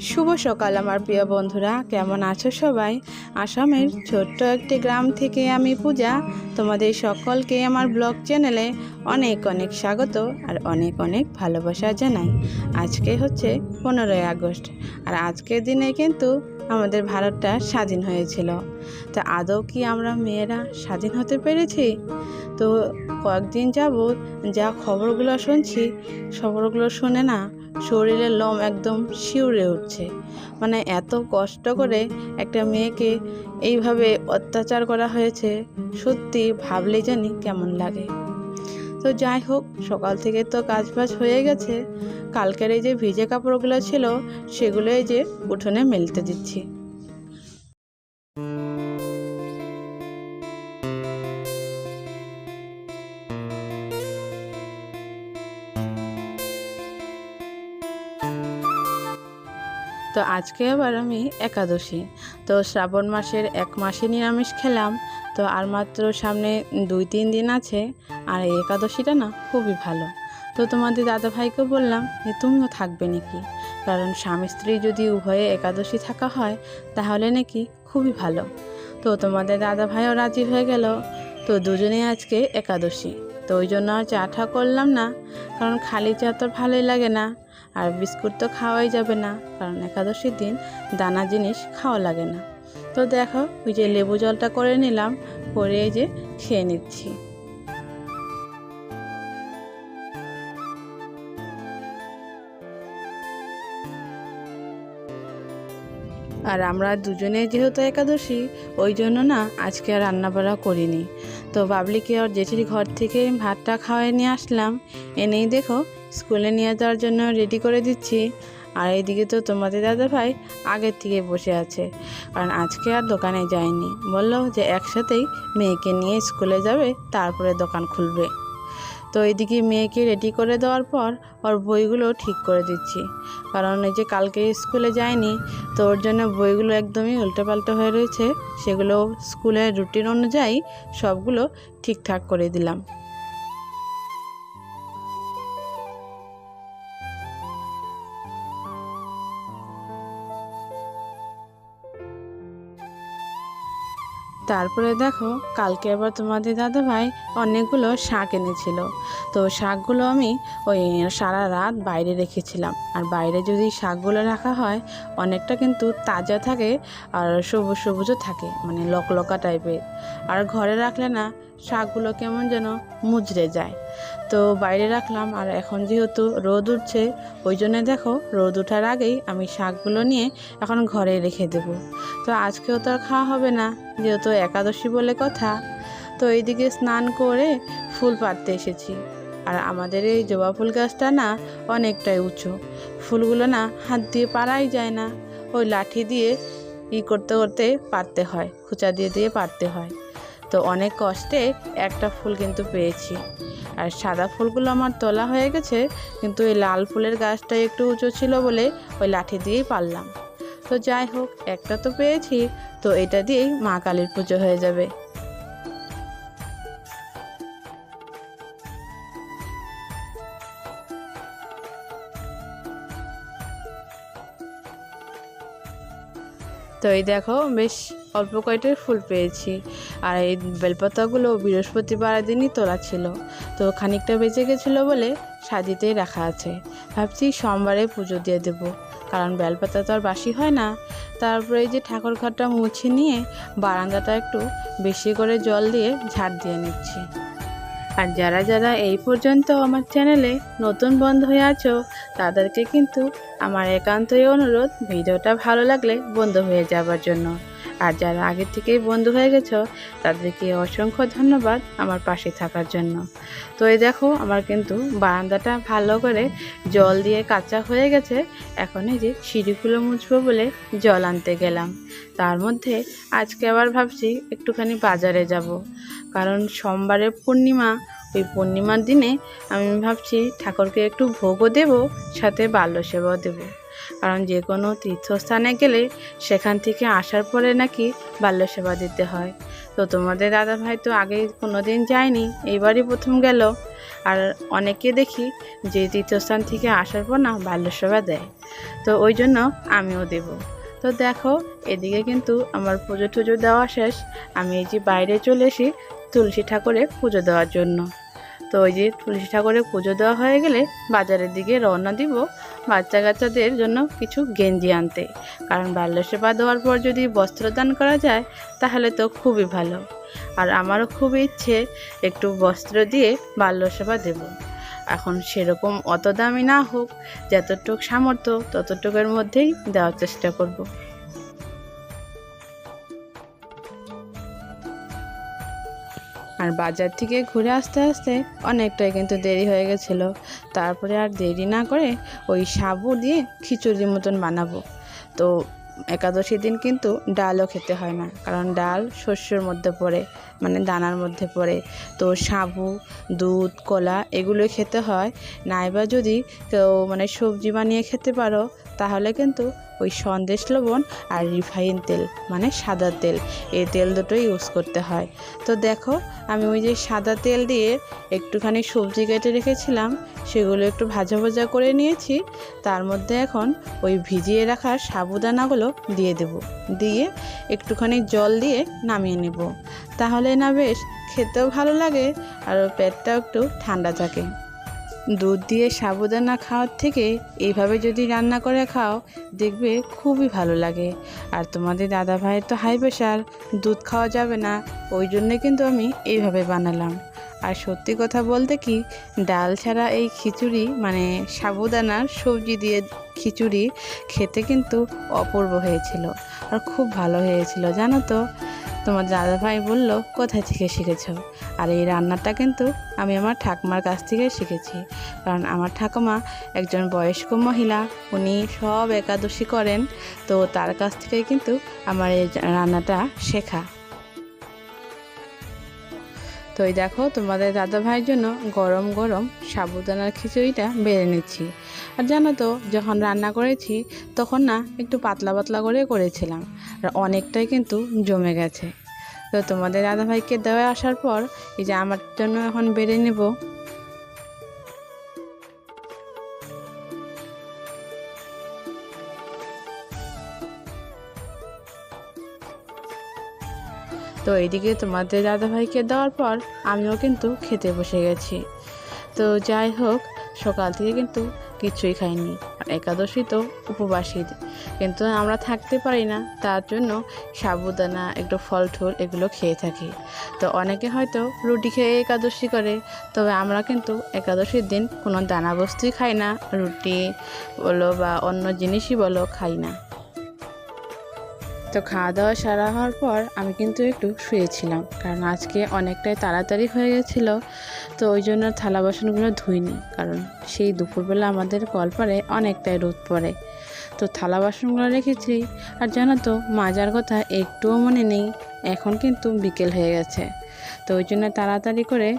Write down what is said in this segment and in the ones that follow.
শুভ সকাল আমার প্রিয় বন্ধুরা, কেমন আছো সবাই? আসামের ছোট্ট একটি গ্রাম থেকে আমি পূজা। তোমাদের সকলকে আমার ব্লগ চ্যানেলে অনেক অনেক স্বাগত আর অনেক অনেক ভালোবাসা জানাই। আজকে হচ্ছে পনেরোই আগস্ট আর আজকের দিনে কিন্তু আমাদের ভারতটা স্বাধীন হয়েছিল। তা আদৌ কি আমরা মেয়েরা স্বাধীন হতে পেরেছি? তো কয়েকদিন যাবৎ যা খবরগুলো শুনছি, খবরগুলো শুনে না শরীরের লোম একদম শিউরে উঠছে। মানে এত কষ্ট করে একটা মেয়েকে এইভাবে অত্যাচার করা হয়েছে, সত্যি ভাবলে জানি কেমন লাগে। তো যাই হোক, সকাল থেকে তো কাজ বাজ হয়ে গেছে। কালকের এই যে ভিজে কাপড়গুলো ছিল, সেগুলোই যে উঠোনে মেলতে দিচ্ছি। তো আজকে আবার আমি একাদশী। তো শ্রাবণ মাসের এক মাসে নিরামিষ খেলাম। তো আর মাত্র সামনে দুই তিন দিন আছে। আর এই একাদশীটা না খুবই ভালো। তো তোমাদের দাদা ভাইকে বললাম যে তুমিও থাকবে নাকি? কারণ স্বামী স্ত্রী যদি উভয়ে একাদশী থাকা হয়, তাহলে নাকি খুবই ভালো। তো তোমাদের দাদা ভাইও রাজি হয়ে গেল। তো দুজনেই আজকে একাদশী। তো ওই জন্য আর চা ঠা করলাম না। কারণ খালি চা তো ভালোই লাগে না। আর বিস্কুট তো খাওয়াই যাবে না, কারণ একাদশীর দিন দানা জিনিস খাওয়া লাগে না। তো দেখো, ওই যে লেবু জলটা করে নিলাম, করে যে খেয়ে নিচ্ছি। আর আমরা দুজনে যেহেতু একাদশী, ওই জন্য না আজকে আর রান্নাবাড়া করিনি। তো বাবলিকে আর জেঠির ঘর থেকে ভাতটা খাওয়াই নিয়ে আসলাম। এনেই দেখো স্কুলে নিয়ে যাওয়ার জন্য রেডি করে দিচ্ছি। আর এইদিকে তো তোমাদের দাদা ভাই আগের থেকে বসে আছে। কারণ আজকে আর দোকানে যায়নি। বলল যে একসাথেই মেয়েকে নিয়ে স্কুলে যাবে, তারপরে দোকান খুলবে। তো এদিকে মেয়েকে রেডি করে দেওয়ার পর ওর বইগুলো ঠিক করে দিচ্ছি। কারণ এই যে কালকে স্কুলে যায়নি, তো ওর জন্য বইগুলো একদমই উল্টোপাল্টো হয়ে রয়েছে। সেগুলো স্কুলের রুটিন অনুযায়ী সবগুলো ঠিকঠাক করে দিলাম। তারপরে দেখো, কালকে আবার তোমাদের দাদাভাই অনেকগুলো শাক এনেছিল। তো শাকগুলো আমি ওই সারা রাত বাইরে রেখেছিলাম। আর বাইরে যদি শাকগুলো রাখা হয়, অনেকটা কিন্তু তাজা থাকে আর সবুজ সবুজও থাকে মানে লকলকা টাইপের আর ঘরে রাখলে না, শাকগুলো কেমন যেন মুজড়ে যায়। তো বাইরে রাখলাম আর এখন যেহেতু রোদ উঠছে, ওই জন্য দেখো রোদ ওঠার আগেই আমি শাকগুলো নিয়ে এখন ঘরে রেখে দেবো। তো আজকেও তো আর খাওয়া হবে না, যেহেতু একাদশী বলে কথা, তো এইদিকে স্নান করে ফুল পাড়তে এসেছি। আর আমাদের এই জবা ফুল গাছটা না অনেকটাই উঁচু, ফুলগুলো না হাত দিয়ে পাড়াই যায় না, ওই লাঠি দিয়ে ই করতে করতে পারতে হয়, খুচা দিয়ে দিয়ে পারতে হয়। তো অনেক কষ্টে একটা ফুল কিন্তু পেয়েছি। আর সাদা ফুলগুলো আমার তোলা হয়ে গেছে, কিন্তু ওই লাল ফুলের গাছটা একটু উঁচু ছিল বলে ওই লাঠি দিয়েই পারলাম। তো যাই হোক, একটা তো পেয়েছি, তো এটা দিয়েই মা কালীর পুজো হয়ে যাবে। তো এই দেখো, বেশ অল্প কয়টার ফুল পেয়েছি। আর এই বেলপাতাগুলো বৃহস্পতিবার দিনই তোলা ছিল। তো খানিকটা বেঁচে গেছিল বলে সাজিতেই রাখা আছে। ভাবছি সোমবারে পুজো দিয়ে দেব। কারণ বেলপাতা তো আর বাসি হয় না। তারপরে এই যে ঠাকুর ঘরটা মুছে নিয়ে বারান্দাটা একটু বেশি করে জল দিয়ে ঝাড় দিয়ে নিচ্ছি। আর যারা যারা এই পর্যন্ত আমার চ্যানেলে নতুন বন্ধ হয়ে আছো, তাদেরকে কিন্তু আমার একান্তই অনুরোধ, ভিডিওটা ভালো লাগলে বন্ধ হয়ে যাবার জন্য। আর যারা আগে থেকেই বন্ধু হয়ে গেছো, তাদেরকে অসংখ্য ধন্যবাদ আমার পাশে থাকার জন্য। তো এই দেখো, আমার কিন্তু বারান্দাটা ভালো করে জল দিয়ে কাঁচা হয়ে গেছে। এখন এই যে সিঁড়িগুলো মুছবো বলে জল আনতে গেলাম। তার মধ্যে আজকে আবার ভাবছি একটুখানি বাজারে যাব। কারণ সোমবারের পূর্ণিমা, ওই পূর্ণিমার দিনে আমি ভাবছি ঠাকুরকে একটু ভোগও দেব, সাথে বাল্য সেবাও দেবো। কারণ যে কোনো তীর্থস্থানে গেলে সেখান থেকে আসার পরে নাকি বাল্য সেবা দিতে হয়। তো তোমাদের দাদা ভাই তো আগে কোনো দিন যায়নি এইবারই প্রথম গেল। আর অনেকে দেখি যে তীর্থস্থান থেকে আসার পর না বাল্য সেবা দেয়। তো ওই জন্য আমিও দেব। তো দেখো, এদিকে কিন্তু আমার পুজো টুজো দেওয়া শেষ। আমি এই যে বাইরে চলে এসি তুলসী ঠাকুরে পুজো দেওয়ার জন্য। তো ওই যে তুলসী ঠাকুরের পুজো দেওয়া হয়ে গেলে বাজারের দিকে রওনা দিব বাচ্চা কাচ্চাদের জন্য কিছু গেঞ্জি আনতে। কারণ বাল্য সেবা দেওয়ার পর যদি বস্ত্রদান করা যায়, তাহলে তো খুবই ভালো। আর আমারও খুব ইচ্ছে একটু বস্ত্র দিয়ে বাল্য সেবা দেব। এখন সেরকম অত দামি না হোক, যতটুক সামর্থ্য ততটুকের মধ্যেই দেওয়ার চেষ্টা করব। আর বাজার থেকে ঘুরে আসতে আসতে অনেকটাই কিন্তু দেরি হয়ে গেছিল। তারপরে আর দেরি না করে ওই সাবু দিয়ে খিচুড়ির মতন বানাবো। তো একাদশী দিন কিন্তু ডালও খেতে হয় না, কারণ ডাল শস্যের মধ্যে পড়ে মানে দানার মধ্যে পড়ে। তো সাবু, দুধ, কলা এগুলো খেতে হয়। নাইবা যদি কেউ মানে সবজি বানিয়ে খেতে পারো, তাহলে কিন্তু ওই সন্দেশ লবণ আর রিফাইন তেল মানে সাদা তেল। এই তেল দুটোই ইউজ করতে হয়। তো দেখো, আমি ওই যে সাদা তেল দিয়ে একটুখানি সবজি কেটে রেখেছিলাম, সেগুলো একটু ভাজা ভাজা করে নিয়েছি। তার মধ্যে এখন ওই ভিজিয়ে রাখা সাবুদানাগুলো দিয়ে দেব। দিয়ে একটুখানি জল দিয়ে নামিয়ে নেব। তাহলে না বেশ, খেতেও ভালো লাগে, আর পেটটাও একটু ঠান্ডা থাকে। দুধ দিয়ে সাবুদানা খাওয়ার থেকে এইভাবে যদি রান্না করে খাও, দেখবে খুবই ভালো লাগে। আর তোমাদের দাদা ভাইয়ের তো হাই প্রেশার দুধ খাওয়া যাবে না, ওই জন্যে কিন্তু আমি এইভাবে বানালাম। আর সত্যি কথা বলতে কি, ডাল ছাড়া এই খিচুড়ি মানে সাবুদানার সবজি দিয়ে খিচুড়ি, খেতে কিন্তু অপূর্ব হয়েছিল। আর খুব ভালো হয়েছিল, জানো তো? তোমার দাদা ভাই বলল, কোথায় থেকে শিখেছ? আর এই রান্নাটা কিন্তু আমি আমার ঠাকুমার কাছ থেকে শিখেছি। কারণ আমার ঠাকুমা একজন বয়স্ক মহিলা, উনি সব একাদশী করেন। তো তার কাছ থেকে কিন্তু আমার এই রান্নাটা শেখা। তো এই দেখো, তোমাদের দাদা ভাইয়ের জন্য গরম গরম সাবুদানার খিচুড়িটা বেড়ে নিচ্ছি। আর জানো তো, যখন রান্না করেছি, তখন না একটু পাতলা পাতলা করে করেছিলাম, আর অনেকটাই কিন্তু জমে গেছে। তো তোমাদের দাদা ভাইকে দেওয়া আসার পর, এই যে আমার জন্য এখন বেড়ে নেব তো এইদিকে তোমাদের দাদাভাইকে দেওয়ার পর আমিও কিন্তু খেতে বসে গেছি। তো যাই হোক, সকাল থেকে কিন্তু কিছুই খাইনি। একাদশী তো উপবাসী। কিন্তু আমরা থাকতে পারি না, তার জন্য সাবুদানা, একটু ফল ঠুল এগুলো খেয়ে থাকি। তো অনেকে হয়তো রুটি খেয়ে একাদশী করে, তবে আমরা কিন্তু একাদশীর দিন কোনো দানা বস্তুই খাই না, রুটি বলো বা অন্য জিনিসই বলো খাই না। তো খাওয়া দাওয়া সারা হওয়ার পর আমি কিন্তু একটু শুয়েছিলাম, কারণ আজকে অনেকটাই তাড়াতাড়ি হয়ে গেছিল, তো ওই জন্য থালা বাসনগুলো ধুইনি, কারণ সেই দুপুরবেলা আমাদের কলপারে অনেকটাই রোদ পড়ে। তো থালা বাসনগুলো রেখেছি, আর জানো তো, মাজার কথা একটুও মনে নেই, এখন কিন্তু বিকেল হয়ে গেছে। তো ওই জন্য তাড়াতাড়ি করে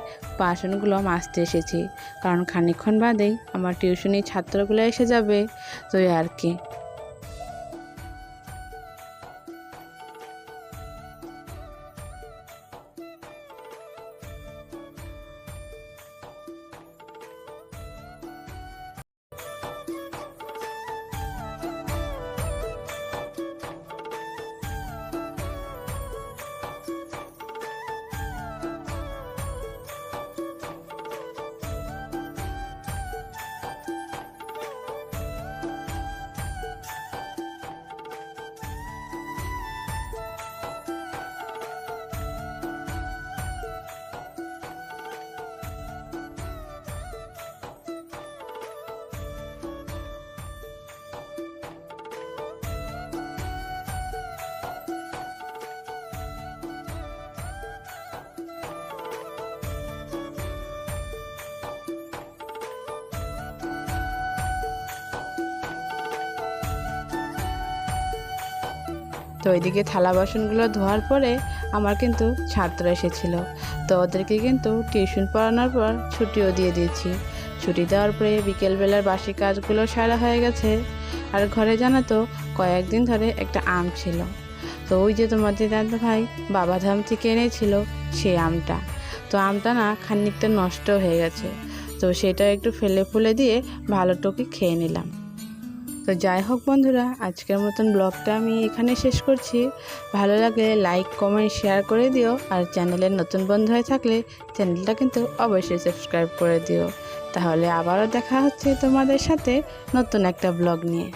বাসনগুলো মাজতে এসেছি, কারণ খানিকক্ষণ বাদেই আমার টিউশনি ছাত্রগুলো এসে যাবে, তো আর কি। তো ওইদিকে থালা বাসনগুলো ধোয়ার পরে আমার কিন্তু ছাত্র এসেছিল। তো ওদেরকে কিন্তু টিউশন পড়ানোর পর ছুটিও দিয়ে দিয়েছি। ছুটি দেওয়ার পরে বিকেলবেলার বাসি কাজগুলো সারা হয়ে গেছে। আর ঘরে জানো তো, কয়েকদিন ধরে একটা আম ছিল। তো ওই যে তোমাদের দাদা ভাই বাবাধাম থেকে এনেছিল সেই আমটা। তো আমটা না খানিকটা নষ্ট হয়ে গেছে। তো সেটা একটু ফেলে ফুলে দিয়ে ভালো টুকি খেয়ে নিলাম। তো যাই হোক বন্ধুরা, আজকের মতন ব্লগটা আমি এখানে শেষ করছি। ভালো লাগলে লাইক কমেন্ট শেয়ার করে দিও। আর চ্যানেলের নতুন বন্ধু হয়ে থাকলে চ্যানেলটা কিন্তু অবশ্যই সাবস্ক্রাইব করে দিও। তাহলে আবারও দেখা হচ্ছে তোমাদের সাথে নতুন একটা ব্লগ নিয়ে।